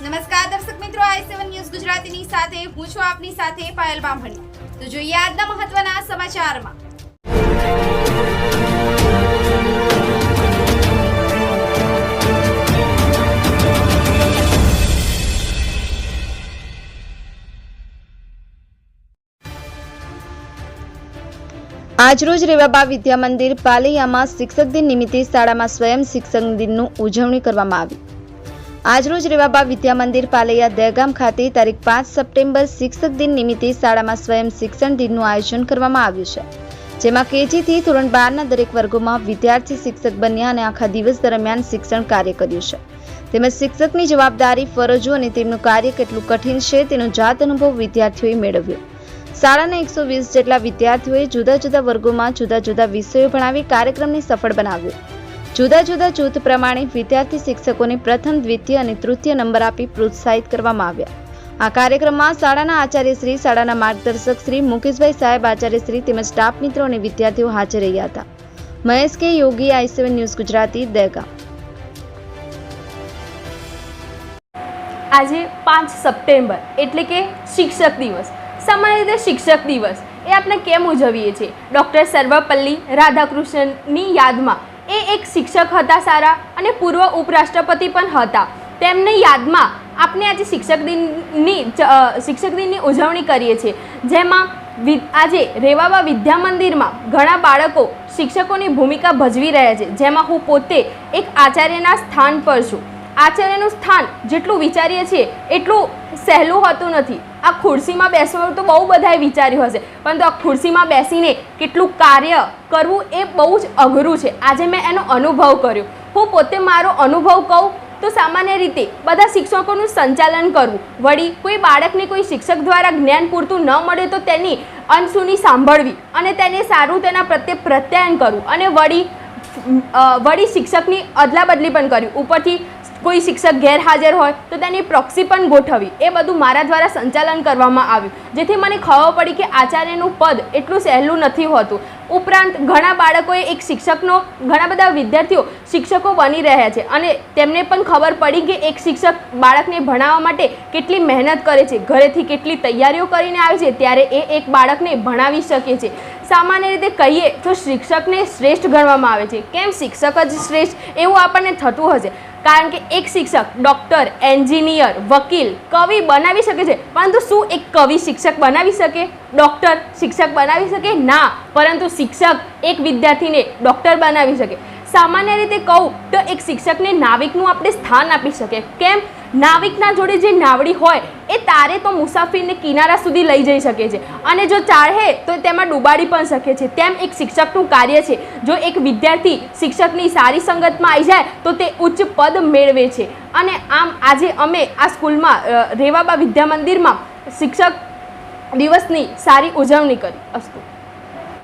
નમસ્કાર દર્શક મિત્રો, આઈ સેવન ન્યૂઝ ગુજરાતીની સાથે, હું છું આપની સાથે પાયલ બામણી. તો જોઈએ આજના મહત્વના સમાચારમાં. આજરોજ રેવાબા વિદ્યા મંદિર પાલૈયામાં શિક્ષક દિન નિમિત્તે શાળામાં સ્વયં શિક્ષક દિનનું ઉજવણી કરવામાં આવી. આજરોજ રેવાબા વિદ્યા મંદિર પાલૈયા દહેગામ ખાતે તારીખ પાંચ સપ્ટેમ્બર શિક્ષક દિન નિમિત્તે શાળામાં સ્વયં શિક્ષણ દિનનું આયોજન કરવામાં આવ્યું છે. જેમાં કેજીથી ધોરણ બારના દરેક વર્ગોમાં વિદ્યાર્થી શિક્ષક બન્યા અને આખા દિવસ દરમિયાન શિક્ષણ કાર્ય કર્યું છે. તેમજ શિક્ષકની જવાબદારી, ફરજો અને તેમનું કાર્ય કેટલું કઠિન છે તેનો જાત અનુભવ વિદ્યાર્થીઓએ મેળવ્યો. શાળાના એકસો વીસ જેટલા વિદ્યાર્થીઓએ જુદા જુદા વર્ગોમાં જુદા જુદા વિષયો ભણાવી કાર્યક્રમને સફળ બનાવ્યો. જુદા જુદા જૂથ પ્રમાણે વિદ્યાર્થી શિક્ષકોને પ્રથમ, દ્વિતીય અને તૃતીય નંબર આપી પ્રોત્સાહિત કરવામાં આવ્યા. આ કાર્યક્રમમાં શાળાના આચાર્યશ્રી શાળાના માર્ગદર્શક શ્રી મુકેશભાઈ સાહેબ આચાર્યશ્રી તેમજ સ્ટાફ મિત્રો અને વિદ્યાર્થીઓ હાજર રહ્યા હતા. મહેશ કે યોગી, આઈ સેવન ન્યૂઝ ગુજરાતી દેગા આજે પાંચ સપ્ટેમ્બર, એટલે કે શિક્ષક દિવસ. સામાન્ય રીતે શિક્ષક દિવસ. એ આપણે કેમ ઉજવીએ છીએ? ડૉક્ટર સર્વપલ્લી રાધાકૃષ્ણની યાદમાં એ એક શિક્ષક હતા સારા અને પૂર્વ ઉપરાષ્ટ્રપતિ પણ હતા. તેમની યાદમાં આપણે આજે શિક્ષક દિનની શિક્ષક દિનની ઉજવણી કરીએ છીએ. જેમાં આજે રેવાબા વિદ્યા મંદિરમાં ઘણા બાળકો શિક્ષકોની ભૂમિકા ભજવી રહ્યા છે. જેમાં હું પોતે એક આચાર્યના સ્થાન પર છું. આચાર્યનું સ્થાન જેટલું વિચારીએ છીએ, એટલું સહેલું હોતું નથી. આ ખુરશીમાં બેસવાનું તો બહુ બધાએ વિચાર્યું હશે, પરંતુ આ ખુરશીમાં બેસીને કેટલું કાર્ય કરવું એ બહુ જ અઘરું છે. આજે મેં એનો અનુભવ કર્યો. હું પોતે મારો અનુભવ કહું તો સામાન્ય રીતે બધા શિક્ષકોનું સંચાલન કરવું. વળી કોઈ બાળકને કોઈ શિક્ષક દ્વારા જ્ઞાન પૂરતું ન મળે તો તેની અનસુની સાંભળવી અને તેને સારું તેના પ્રત્યે પ્રત્યાયન કરવું. અને વળી વળી શિક્ષકની અદલા બદલી પણ કરવી. ઉપરથી કોઈ શિક્ષક ગેરહાજર હોય તો તેની પ્રોક્સી પણ ગોઠવવી. એ બધું મારા દ્વારા સંચાલન કરવામાં આવ્યું. જેથી મને ખબર પડી કે આચાર્યનું પદ એટલું સહેલું નથી હોતું. ઉપરાંત ઘણા બાળકોએ એક શિક્ષકનો, ઘણા બધા વિદ્યાર્થીઓ શિક્ષકો બની રહ્યા છે. અને તેમને પણ ખબર પડી કે એક શિક્ષક બાળકને ભણાવવા માટે કેટલી મહેનત કરે છે. ઘરેથી કેટલી તૈયારીઓ કરીને આવે છે, ત્યારે એ એક બાળકને ભણાવી શકે છે. સામાન્ય રીતે કહીએ તો શિક્ષકને શ્રેષ્ઠ ગણવામાં આવે છે. કેમ શિક્ષક જ શ્રેષ્ઠ? એવું આપણને થતું હશે. કારણ કે એક શિક્ષક ડૉક્ટર એન્જિનિયર વકીલ, કવિ બનાવી શકે છે. પરંતુ શું એક કવિ શિક્ષક બનાવી શકે? ડૉક્ટર શિક્ષક બનાવી શકે? ના. પરંતુ શિક્ષક એક વિદ્યાર્થીને ડૉક્ટર બનાવી શકે. સામાન્ય રીતે કહું તો એક શિક્ષકને નાવિકનું આપણે સ્થાન આપી શકીએ કેમ? નાવિકના જોડે જે નાવડી હોય, એ તારે તો મુસાફરીને કિનારા સુધી લઈ જઈ શકે છે. અને જો ચાહે તો તેમાં ડૂબાડી પણ શકે છે. તેમ એક શિક્ષકનું કાર્ય છે. જો એક વિદ્યાર્થી શિક્ષકની સારી સંગતમાં આવી જાય, તો તે ઉચ્ચ પદ મેળવે છે. અને આમ આજે અમે આ સ્કૂલમાં રેવાબા વિદ્યા મંદિરમાં શિક્ષક દિવસની સારી ઉજવણી કરી. અસ્તુ.